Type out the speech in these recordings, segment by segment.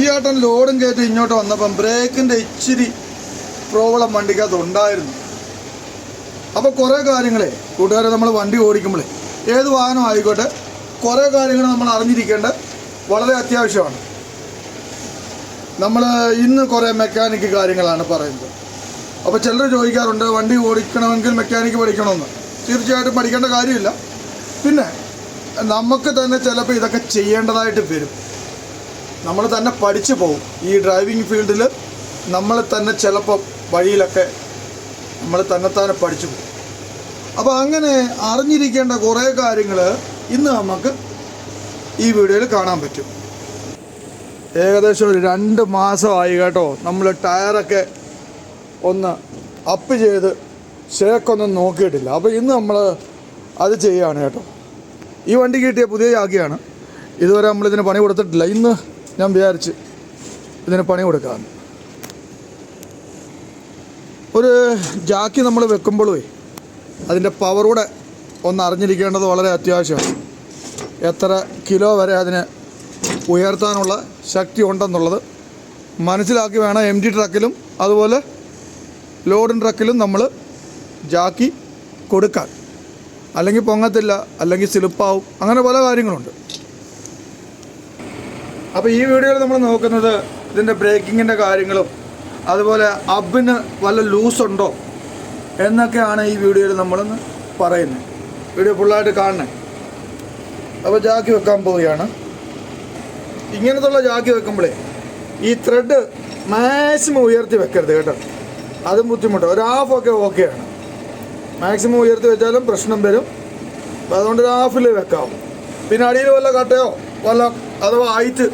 ഈ ആട്ടം ലോഡും കയറ്റി ഇങ്ങോട്ട് വന്നപ്പം ബ്രേക്കിന്റെ ഇച്ചിരി പ്രോബ്ലം വണ്ടിക്കകത്ത് ഉണ്ടായിരുന്നു. അപ്പോൾ കുറേ കാര്യങ്ങളെ കൂട്ടുകാരെ നമ്മൾ വണ്ടി ഓടിക്കുമ്പോൾ ഏത് വാഹനം ആയിക്കോട്ടെ കുറേ കാര്യങ്ങൾ നമ്മൾ അറിഞ്ഞിരിക്കേണ്ട വളരെ അത്യാവശ്യമാണ്. നമ്മൾ ഇന്ന് കുറേ മെക്കാനിക്ക് കാര്യങ്ങളാണ് പറയുന്നത്. അപ്പോൾ ചിലർ ചോദിക്കാറുണ്ട് വണ്ടി ഓടിക്കണമെങ്കിൽ മെക്കാനിക്ക് പഠിക്കണമെന്ന്. തീർച്ചയായിട്ടും പഠിക്കേണ്ട കാര്യമില്ല. പിന്നെ നമുക്ക് തന്നെ ചിലപ്പോൾ ഇതൊക്കെ ചെയ്യേണ്ടതായിട്ട് വരും. നമ്മൾ തന്നെ പഠിച്ചു പോകും. ഈ ഡ്രൈവിംഗ് ഫീൽഡിൽ നമ്മൾ തന്നെ ചിലപ്പോൾ വഴിയിലൊക്കെ നമ്മൾ തന്നെത്താനെ പഠിച്ചു പോകും. അപ്പോൾ അങ്ങനെ അറിഞ്ഞിരിക്കേണ്ട കുറേ കാര്യങ്ങൾ ഇന്ന് നമുക്ക് ഈ വീഡിയോയിൽ കാണാൻ പറ്റും. ഏകദേശം ഒരു രണ്ട് മാസമായി കേട്ടോ നമ്മൾ ടയറൊക്കെ ഒന്ന് അപ്പ് ചെയ്ത് ഷേക്കൊന്നും നോക്കിയിട്ടില്ല. അപ്പോൾ ഇന്ന് നമ്മൾ അത് ചെയ്യുകയാണ് കേട്ടോ. ഈ വണ്ടി കിട്ടിയ പുതിയ ജാക്കിയാണ്. ഇതുവരെ നമ്മളിതിന് പണി കൊടുത്തിട്ടില്ല. ഇന്ന് ഞാൻ വിചാരിച്ച് ഇതിന് പണി കൊടുക്കാമെന്ന്. ഒരു ജാക്കി നമ്മൾ വെക്കുമ്പോഴേ അതിന്റെ പവറൂടെ ഒന്ന് അറിഞ്ഞിരിക്കേണ്ടത് വളരെ അത്യാവശ്യമാണ്. എത്ര കിലോ വരെ അതിന് ഉയർത്താനുള്ള ശക്തി ഉണ്ടെന്നുള്ളത് മനസ്സിലാക്കി വേണം എം ടി ട്രക്കിലും അതുപോലെ ലോഡും ട്രക്കിലും നമ്മൾ ജാക്കി കൊടുക്കാൻ. അല്ലെങ്കിൽ പൊങ്ങത്തില്ല അല്ലെങ്കിൽ സ്ലിപ്പാവും അങ്ങനെ പല കാര്യങ്ങളുണ്ട്. അപ്പോൾ ഈ വീഡിയോയിൽ നമ്മൾ നോക്കുന്നത് ഇതിന്റെ ബ്രേക്കിങ്ങിന്റെ കാര്യങ്ങളും അതുപോലെ അബിന് വല്ല ലൂസ് ഉണ്ടോ എന്നൊക്കെയാണ് ഈ വീഡിയോയിൽ നമ്മളൊന്ന് പറയുന്നത്. വീഡിയോ ഫുള്ളായിട്ട് കാണണേ. അപ്പോൾ ജാക്കി വെക്കാൻ പോവുകയാണ്. ഇങ്ങനത്തുള്ള ജാക്കി വെക്കുമ്പോഴേ ഈ ത്രെഡ് മാക്സിമം ഉയർത്തി വെക്കരുത് കേട്ടോ. അതും ബുദ്ധിമുട്ടാണ് ഒരു ഹാഫൊക്കെ ഓക്കെയാണ് മാക്സിമം ഉയർത്തി വെച്ചാലും പ്രശ്നം വരും. അതുകൊണ്ട് ഒരു ഹാഫിൽ വെക്കാം. പിന്നെ അടിയിൽ വല്ല കട്ടയോ? വല്ല അഥവാ ഹൈറ്റ്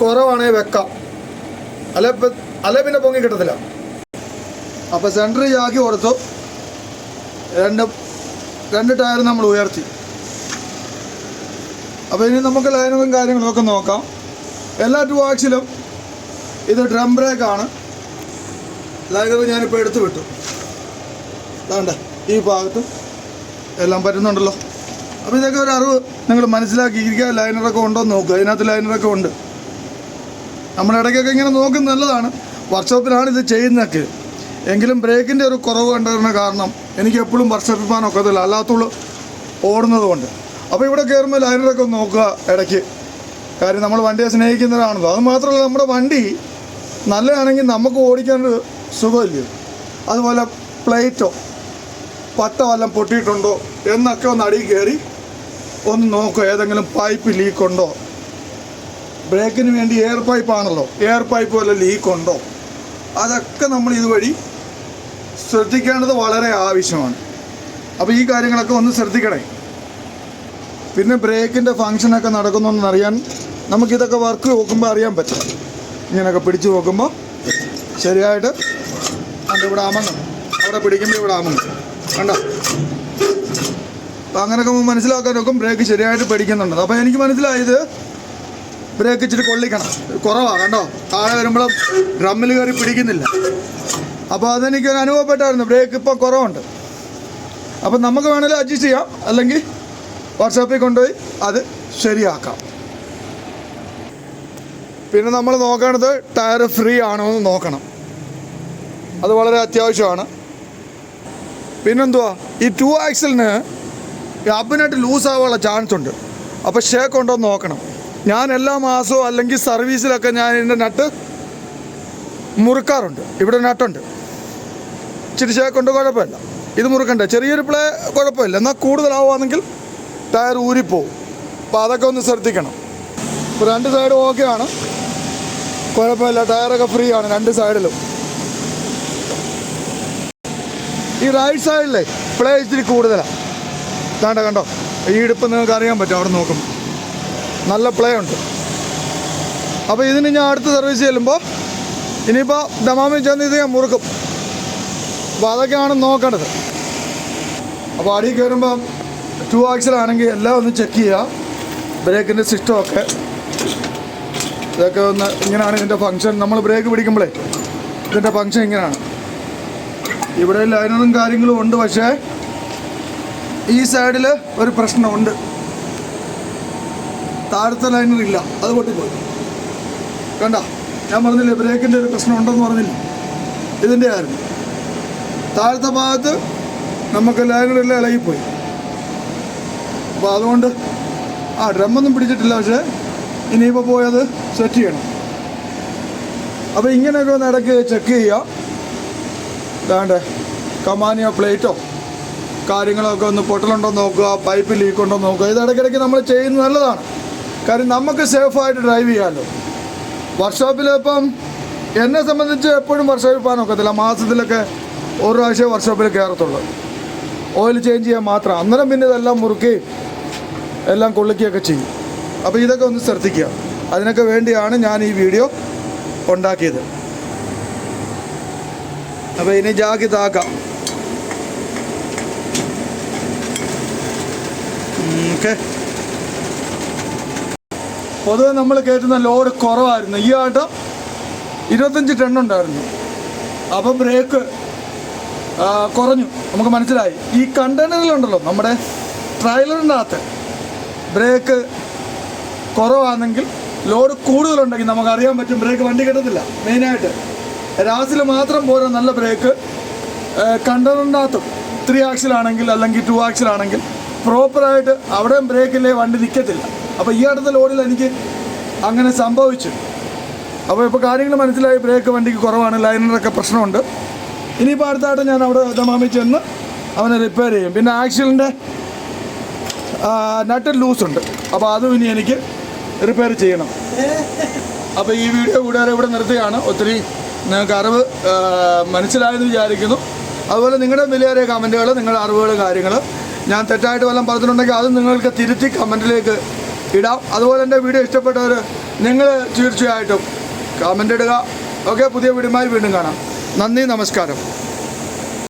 കുറവാണെങ്കിൽ വെക്കാം. അല്ലെ ഇപ്പം അല്ലെ പിന്നെ പൊങ്ങി കിട്ടത്തില്ല. അപ്പോൾ സെന്റർ ചാക്കി കൊടുത്തു. രണ്ട് രണ്ട് ടയർ നമ്മൾ ഉയർത്തി. അപ്പോൾ ഇനി നമുക്ക് ലൈനുകളും കാര്യങ്ങളൊക്കെ നോക്കാം. എല്ലാ ടു ആക്സിലും ഇത് ഡ്രം ബ്രേക്കാണ് ലൈനർ ഞാനിപ്പോൾ എടുത്തു വിട്ടു. അതാണ്ട് ഈ ഭാഗത്ത് എല്ലാം പറ്റുന്നുണ്ടല്ലോ. അപ്പോൾ ഇതൊക്കെ ഒരു അറിവ് നിങ്ങൾ മനസ്സിലാക്കി മനസ്സിലാക്കിയിരിക്കുക. ലൈനറൊക്കെ ഉണ്ടോ എന്ന് നോക്കുക. അതിനകത്ത് ലൈനറൊക്കെ ഉണ്ട്. നമ്മൾ ഇടയ്ക്കൊക്കെ ഇങ്ങനെ നോക്കുന്നത് നല്ലതാണ്. വർക്ക്ഷോപ്പിലാണ് ഇത് ചെയ്യുന്നതൊക്കെ. എങ്കിലും ബ്രേക്കിന്റെ ഒരു കുറവ് കണ്ടതിന് കാരണം എനിക്ക് എപ്പോഴും വർക്ക്ഷോപ്പിൽ ഒക്കത്തില്ല. അല്ലാത്തുള്ളൂ ഓടുന്നത് കൊണ്ട്. അപ്പോൾ ഇവിടെ കയറുമ്പോൾ ലൈനറൊക്കെ നോക്കുക ഇടയ്ക്ക്. കാര്യം നമ്മൾ വണ്ടിയെ സ്നേഹിക്കുന്നവരാണല്ലോ. അത് മാത്രമല്ല നമ്മുടെ വണ്ടി നല്ലതാണെങ്കിൽ നമുക്ക് ഓടിക്കാനൊരു സുഖമില്ലയോ അതുപോലെ പ്ലേറ്റോ പട്ട വല്ലം പൊട്ടിയിട്ടുണ്ടോ എന്നൊക്കെ ഒന്ന് അടിയിൽ കയറി ഒന്ന് നോക്കുക. ഏതെങ്കിലും പൈപ്പ് ലീക്കുണ്ടോ? ബ്രേക്കിന് വേണ്ടി എയർ പൈപ്പാണല്ലോ എയർ പൈപ്പ് വല്ല ലീക്കുണ്ടോ അതൊക്കെ നമ്മൾ ഇതുവഴി ശ്രദ്ധിക്കേണ്ടത് വളരെ ആവശ്യമാണ്. അപ്പോൾ ഈ കാര്യങ്ങളൊക്കെ ഒന്ന് ശ്രദ്ധിക്കണേ. പിന്നെ ബ്രേക്കിന്റെ ഫങ്ഷനൊക്കെ നടക്കുന്നതെന്ന് അറിയാൻ നമുക്കിതൊക്കെ വർക്ക് നോക്കുമ്പോൾ അറിയാൻ പറ്റും ഇങ്ങനെയൊക്കെ പിടിച്ചു നോക്കുമ്പോൾ ശരിയായിട്ട് അത് ഇവിടെ അമങ്ങും അവിടെ പിടിക്കുമ്പോൾ ഇവിടെ കണ്ടോ? അപ്പം അങ്ങനെയൊക്കെ മനസ്സിലാക്കാൻ നോക്കും ബ്രേക്ക് ശരിയായിട്ട് പിടിക്കുന്നുണ്ട്. അപ്പോൾ എനിക്ക് മനസ്സിലായത് ബ്രേക്ക് ഇച്ചിരി കൊള്ളിക്കണം. കുറവാണ് കണ്ടോ? താഴെ വരുമ്പോൾ ഡ്രമ്മിൽ കയറി പിടിക്കുന്നില്ല. അപ്പോൾ അതെനിക്കൊരു അനുഭവപ്പെട്ടായിരുന്നു. ബ്രേക്ക് ഇപ്പോൾ കുറവുണ്ട്. അപ്പം നമുക്ക് വേണമെങ്കിൽ അഡ്ജസ്റ്റ് ചെയ്യാം. അല്ലെങ്കിൽ വാട്സാപ്പിൽ കൊണ്ടുപോയി അത് ശരിയാക്കാം. പിന്നെ നമ്മൾ നോക്കേണ്ടത് ടയർ ഫ്രീ ആണോ എന്ന് നോക്കണം. അത് വളരെ അത്യാവശ്യമാണ്. പിന്നെന്തുവാ? ഈ ടു ആക്സിലിന് അപ്പിനായിട്ട് ലൂസ് ആവാനുള്ള ചാൻസ് ഉണ്ട്. അപ്പോൾ ഷേക്ക് ഉണ്ടോ എന്ന് നോക്കണം. ഞാൻ എല്ലാ മാസവും അല്ലെങ്കിൽ സർവീസിലൊക്കെ ഞാൻ ഇതിന്റെ നട്ട് മുറുക്കാറുണ്ട്. ഇവിടെ നട്ടുണ്ട്. ചിരിച്ചാൽ കൊണ്ട് കുഴപ്പമില്ല. ഇത് മുറുക്കണ്ട? ചെറിയൊരു പ്ലേ കുഴപ്പമില്ല. എന്നാൽ കൂടുതലാവുകയാണെങ്കിൽ ടയർ ഊരിപ്പോവും. അപ്പോൾ അതൊക്കെ ഒന്ന് ശ്രദ്ധിക്കണം. ഇപ്പോൾ രണ്ട് സൈഡും ഓക്കെ ആണ്. കുഴപ്പമില്ല. ടയറൊക്കെ ഫ്രീ ആണ് രണ്ട് സൈഡിലും. ഈ റൈറ്റ് സൈഡിലെ പ്ലേ ഇച്ചിരി കൂടുതലാണ് കണ്ടോ കണ്ടോ? ഈ ഇടുപ്പ് നിങ്ങൾക്ക് അറിയാൻ പറ്റും. അവിടെ നോക്കും നല്ല പ്ലേ ഉണ്ട്. അപ്പോൾ ഇതിന് ഞാൻ അടുത്ത സർവീസ് ചെല്ലുമ്പോൾ ഇനിയിപ്പോൾ ദമാമി ചെന്ന് ഇത് ഞാൻ മുറുക്കും. അപ്പോൾ അതൊക്കെയാണ് നോക്കേണ്ടത്. അപ്പോൾ അടി കയറുമ്പം ടു ആക്സിലാണെങ്കിൽ എല്ലാം ഒന്ന് ചെക്ക് ചെയ്യുക ബ്രേക്കിന്റെ സിസ്റ്റമൊക്കെ ഇതൊക്കെ ഒന്ന് ഇങ്ങനെയാണ് ഇതിന്റെ ഫങ്ഷൻ നമ്മൾ ബ്രേക്ക് പിടിക്കുമ്പോഴേ ഇതിന്റെ ഫങ്ഷൻ ഇങ്ങനെയാണ്. ഇവിടെ ലൈനറും കാര്യങ്ങളും ഉണ്ട്. പക്ഷേ ഈ സൈഡിൽ ഒരു പ്രശ്നമുണ്ട്. താഴത്തെ ലൈനർ ഇല്ല. അത് പൊട്ടിപ്പോയി. കണ്ട? ഞാൻ പറഞ്ഞില്ലേ ബ്രേക്കിന്റെ ഒരു പ്രശ്നം ഉണ്ടെന്ന് പറഞ്ഞില്ല? ഇതിന്റെ ആയിരുന്നു. താഴത്തെ ഭാഗത്ത് നമുക്ക് ലൈനുകളെല്ലാം ഇളകിപ്പോയി. അപ്പോൾ അതുകൊണ്ട് ആ ഡ്രമ്മൊന്നും പിടിച്ചിട്ടില്ല പക്ഷേ ഇനിയിപ്പോൾ പോയത് സെറ്റ് ചെയ്യണം. അപ്പോൾ ഇങ്ങനെയൊക്കെ ഒന്ന് ഇടയ്ക്ക് ചെക്ക് ചെയ്യുക. വേണ്ടേ കമാനിയോ പ്ലേറ്റോ കാര്യങ്ങളൊക്കെ ഒന്ന് പൊട്ടലുണ്ടോ നോക്കുക പൈപ്പ് ലീക്ക് ഉണ്ടോ നോക്കുക. ഇത് ഇടയ്ക്കിടയ്ക്ക് നമ്മൾ ചെയ്യുന്നത് നല്ലതാണ്. കാര്യം നമുക്ക് സേഫായിട്ട് ഡ്രൈവ് ചെയ്യാമല്ലോ വർക്ക്ഷോപ്പിൽ ഇപ്പം എന്നെ സംബന്ധിച്ച് എപ്പോഴും വർക്ക്ഷോപ്പിൽ പോകാൻ ഒക്കത്തില്ല മാസത്തിലൊക്കെ ഒരു പ്രാവശ്യമേ വർക്ക്ഷോപ്പിൽ കയറത്തുള്ളൂ. ഓയിൽ ചേഞ്ച് ചെയ്യാൻ മാത്രം. അന്നേരം പിന്നെ ഇതെല്ലാം മുറുക്കി എല്ലാം കൊള്ളിക്കുകയൊക്കെ ചെയ്യും. അപ്പോൾ ഇതൊക്കെ ഒന്ന് ശ്രദ്ധിക്കുക. അതിനൊക്കെ വേണ്ടിയാണ് ഞാൻ ഈ വീഡിയോ ഉണ്ടാക്കിയത്. അപ്പോൾ ഇനി ജാക്കി താക്കാം. ഓക്കെ. പൊതുവെ നമ്മൾ കയറ്റുന്ന ലോഡ് കുറവായിരുന്നു. ഈ ആട്ടം ഇരുപത്തഞ്ച് ടൺ ഉണ്ടായിരുന്നു. അപ്പം ബ്രേക്ക് കുറഞ്ഞു. നമുക്ക് മനസ്സിലായി. ഈ കണ്ടെയ്നറിലുണ്ടല്ലോ നമ്മുടെ ട്രailer അകത്ത് ബ്രേക്ക് കുറവാണെങ്കിൽ ലോഡ് കൂടുതലുണ്ടെങ്കിൽ നമുക്ക് അറിയാൻ പറ്റും ബ്രേക്ക് വണ്ടി കിട്ടത്തില്ല മെയിനായിട്ട് രാസിൽ മാത്രം പോരാ നല്ല ബ്രേക്ക് കണ്ടെയ്നറിനകത്തും ത്രീ ആക്സിലാണെങ്കിൽ അല്ലെങ്കിൽ ടു ആക്സിലാണെങ്കിൽ പ്രോപ്പറായിട്ട് അവിടെയും ബ്രേക്കില്ലേ വണ്ടി നിൽക്കത്തില്ല അപ്പോൾ ഈ അടുത്ത ലോഡിൽ എനിക്ക് അങ്ങനെ സംഭവിച്ചു. അപ്പോൾ ഇപ്പോൾ കാര്യങ്ങൾ മനസ്സിലായി ബ്രേക്ക് വണ്ടിക്ക് കുറവാണ് ലൈനറൊക്കെ പ്രശ്നമുണ്ട്. ഇനിയിപ്പോൾ അടുത്തായിട്ട് ഞാൻ അവിടെ ദമാമി ചെന്ന് അവനെ റിപ്പയർ ചെയ്യും. പിന്നെ ആക്സിലിന്റെ നട്ട് ലൂസ് ഉണ്ട്. അപ്പോൾ അതും ഇനി എനിക്ക് റിപ്പയർ ചെയ്യണം. അപ്പോൾ ഈ വീഡിയോ കൂടാതെ ഇവിടെ നിർത്തുകയാണ്. ഒത്തിരി നിങ്ങൾക്ക് അറിവ് മനസ്സിലായെന്ന് വിചാരിക്കുന്നു. അതുപോലെ നിങ്ങളുടെ വിലയേറിയ കമന്റുകൾ നിങ്ങളുടെ അറിവുകൾ കാര്യങ്ങൾ ഞാൻ തെറ്റായിട്ട് വല്ലതും പറഞ്ഞിട്ടുണ്ടെങ്കിൽ അത് നിങ്ങൾക്ക് തിരുത്തി കമന്റിലേക്ക് ഇടാം. അതുപോലെ എന്റെ വീഡിയോ ഇഷ്ടപ്പെട്ടവർ നിങ്ങൾ തീർച്ചയായിട്ടും കമന്റ് ഇടുക. ഓക്കെ പുതിയ വീടുമായി വീണ്ടും കാണാം. നന്ദി നമസ്കാരം.